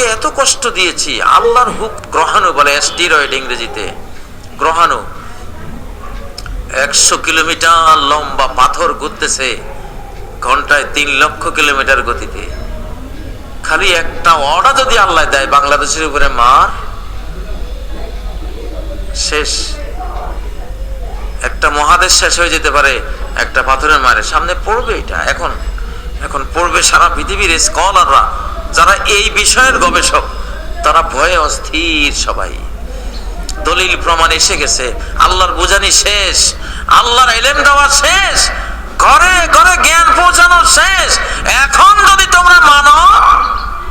আল্লাহকে এত কষ্ট দিয়েছি। আল্লাহর হুক গ্রহাণু বলে স্টিরয়েড ইংরেজিতে। গ্রহাণু, একশো কিলোমিটার লম্বা পাথর ঘুরতেছে, ঘন্টায় তিন লক্ষ কিলোমিটার গতিতে। খালি একটা অর্ডার যদি আল্লাহ দেয়, বাংলাদেশের উপরে মার। শেষ। একটা মহাদেশ শেষ হয়ে যেতে পারে, একটা পাথরের মারে। সামনে পড়বে এটা। এখন এখন পড়বে সারা পৃথিবীর স্কলাররা যারা এই বিষয়ের গবেষক, তারা ভয়ে অস্থির সবাই। দলিল প্রমাণ এসে গেছে, আল্লাহর বোঝানি শেষ, আল্লাহর এলেম দেওয়া শেষ, ঘরে ঘরে জ্ঞান পৌঁছানো শেষ। এখন যদি তোমরা মানো,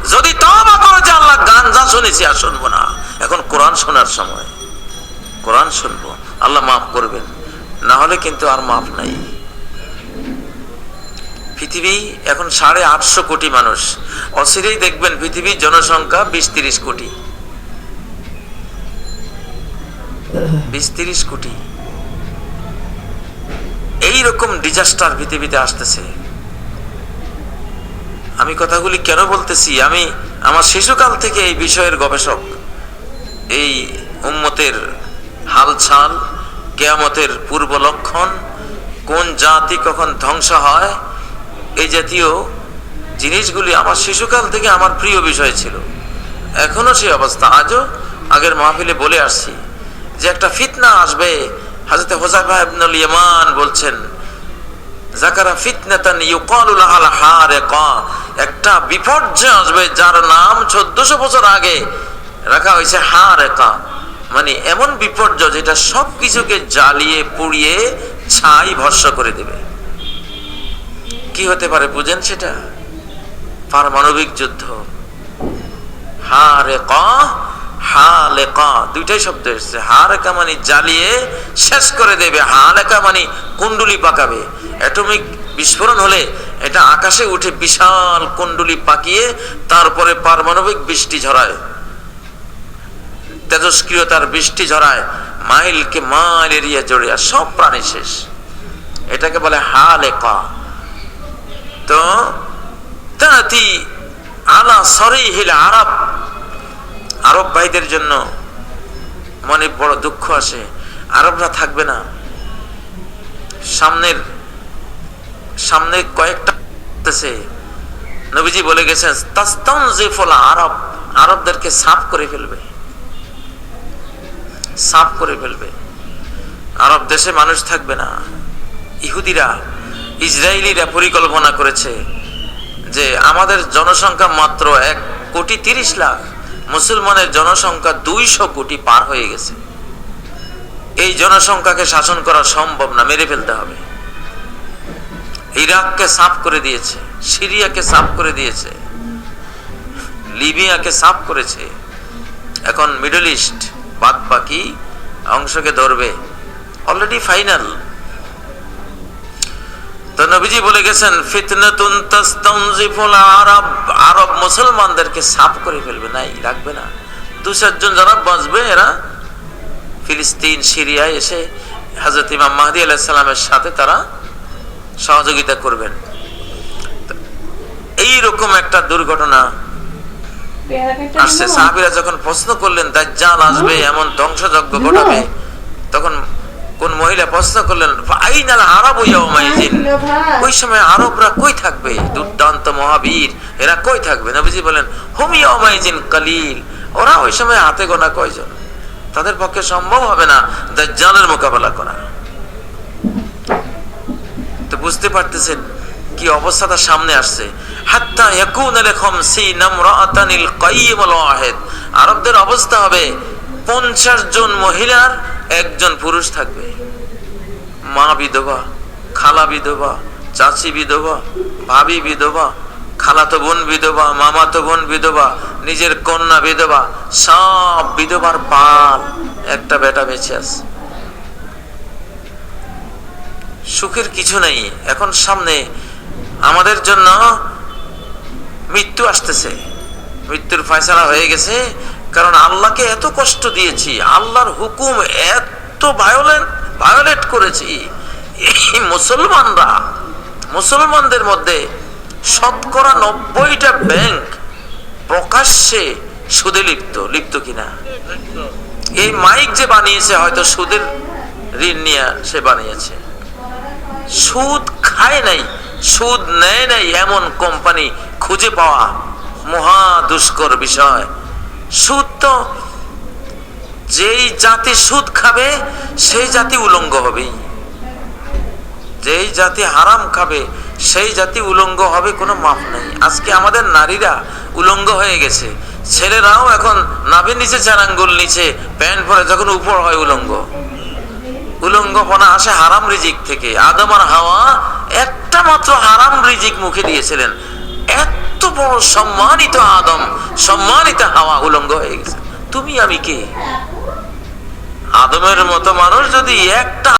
যদি তবা করো যে আল্লাহ গান যা শুনেছি আর শুনব না। এখন কোরআন শোনার সময়। কোরআন শুনব। আল্লাহ মাফ করবেন। না হলে কিন্তু আর মাফ নাই। পৃথিবী এখন সাড়ে আটশো কোটি মানুষ। অচিরেই দেখবেন পৃথিবীর জনসংখ্যা বিশ তিরিশ কোটি। বিশ তিরিশ কোটি। এই রকম ডিজাস্টার পৃথিবীতে আসতেছে। আমি কথাগুলি কেন বলতেছি? আমি আমার শিশুকাল থেকে এই বিষয়ের গবেষক। এই উম্মতের হালছাল কেয়ামতের পূর্ব লক্ষণ কোন জাতি কখন ধ্বংস হয় এই জাতীয় জিনিসগুলি আমার শিশুকাল থেকে আমার প্রিয় বিষয় ছিল। এখনও সেই অবস্থা। আজও আগের মাহফিলে বলে আসছি যে একটা ফিতনা আসবে। হাজরতে হোসাফা ইবনুল ইয়ামান বলছেন জাকারা ফিতনাতান ইউকালু লাহাল হারিকা। একটা বিপর্যয় আসবে যার নাম 1400 বছর আগে রাখা হয়েছে হারিকা। মানে এমন বিপর্যয় যেটা সব কিছুকে জ্বালিয়ে, পুড়িয়ে, ছাই ভস্য করে দেবে। কি হতে পারে বুঝেন সেটা? পারমাণবিক যুদ্ধ। হারেকা হালেকা দুইটাই শব্দ এসছে। হারেকা মানে জ্বালিয়ে শেষ করে দেবে। হালেকা মানে কুণ্ডুলি পাকাবে। অ্যাটমিক বিস্ফোরণ হলে এটা আকাশে উঠে বিশাল কুণ্ডুলি পাকিয়ে তারপরে পারমাণবিক বৃষ্টি ঝরায়। তেজস্ক্রিয়তার বৃষ্টি ঝরায়। মাইলকে মাইল এরিয়া জড়িয়ে সব প্রাণী শেষ। এটাকে বলে হালেকা তো তাতি আলা আরব। আরব ভাইদের জন্য মনে বড় দুঃখ আরবরা থাকবে না। সামনের, সামনে কয়েকটা নবীজি বলে গেছেন, তাস্তানজিফুল আরব। আরবদেরকে সাফ করে ফেলবে। সাফ করে ফেলবে। আরব দেশে মানুষ থাকবে না। ইহুদিরা ইসরায়েলিরা পরিকল্পনা করেছে যে আমাদের জনসংখ্যা মাত্র এক কোটি তিরিশ লাখ, মুসলমানের জনসংখ্যা দুইশো কোটি পার হয়ে গেছে। এই জনসংখ্যাকে শাসন করা সম্ভব না, মেরে ফেলতে হবে। ইরাককে সাফ করে দিয়েছে, সিরিয়াকে সাফ করে দিয়েছে, লিবিয়াকে সাফ করেছে। এখন মিডল ইস্ট বাদ বাকি অংশকে ধরবে। অলরেডি ফাইনাল তো নবীজি বলে গেছেন ফিতনাতুন তাস্তানজিফুল আরব। আরব মুসলমানদেরকে সাফ করে ফেলবে নাই রাখবে না। দু চারজন যারা বাঁচবে এরা ফিলিস্তিন সিরিয়ায় এসে হজরত ইমাম মাহদি আলাহ সালামের সাথে তারা সহযোগিতা করবেন। এই রকম একটা দুর্ঘটনা আসছে। সাহাবিরা যখন প্রশ্ন করলেন দাজ্জাল আসবে এমন ধ্বংসযজ্ঞ ঘটাবে? তখন কোন মহিলা প্রশ্ন করলেন আইনাল আরব ইয়াউমাইজিন ওই সময় আরবরা কই থাকবে? দুর্দান্ত মহাবীর। এরা কই থাকবে? নবীজি বলেন হুম ইয়াউমাইজিন কালিল। ওরা ওই সময় হাতে গোনা কয়জন? তাদের পক্ষে সম্ভব হবে না দাজ্জালের মোকাবেলা করা। তো বুঝতে পারতেছেন কি অবস্থাটা সামনে আসছে। হাত্তা ইয়াকুন আল খামসিন ইমরাআতানিল কাইয়িমুল ওয়াহিদ। আরবদের অবস্থা হবে পঞ্চাশ জন মহিলার একজন পুরুষ থাকবে। মা বিধবা, খালা বিধবা, চাচি বিধবা, ভাবি বিধবা, খালাতো বোন বিধবা, মামাতো বোন বিধবা, নিজের কন্যা বিধবা, সব বিধবার পাল একটা বেটা বেঁচে আছে। সুখের কিছু নেই। এখন সামনে আমাদের জন্য মৃত্যু আসতেছে। মৃত্যুর ফয়সালা হয়ে গেছে। কারণ আল্লাহকে এত কষ্ট দিয়েছি, আল্লাহর হুকুম এত ভায়োলেট করেছি। এই মুসলমানরা, মুসলমানদের মধ্যে শতকরা নব্বইটা ব্যাংক প্রকাশ্যে সুদে লিপ্ত লিপ্ত কিনা। এই মাইক যে বানিয়েছে, হয়তো সুদের ঋণ নিয়ে সে বানিয়েছে। সুদ খায় নাই, সুদ নেয় নাই এমন কোম্পানি খুঁজে পাওয়া মহা দুষ্কর বিষয়। সুদ তো, যেই জাতি সুদ খাবে, সেই জাতি উলঙ্গ হবেই যেই জাতি হারাম খাবে, সেই জাতি উলঙ্গ হবে, কোনো মাপ নেই। আজকে আমাদের নারীরা উলঙ্গ হয়ে গেছে। ছেলেরাও এখন নাভের নিচে চার আঙ্গুল নিচে, প্যান্ট পরে যখন উপর হয় উলঙ্গ। উলঙ্গপনা আসে হারাম রিজিক থেকে। আদম আর হাওয়া একটা মাত্র হারাম রিজিক মুখে দিয়েছিলেন। এত বড় সম্মানিত আদম, সম্মানিত হাওয়া উলঙ্গ হয়ে গেছে। তুমি আমি কে? আদমের মতো মানুষ যদি একটা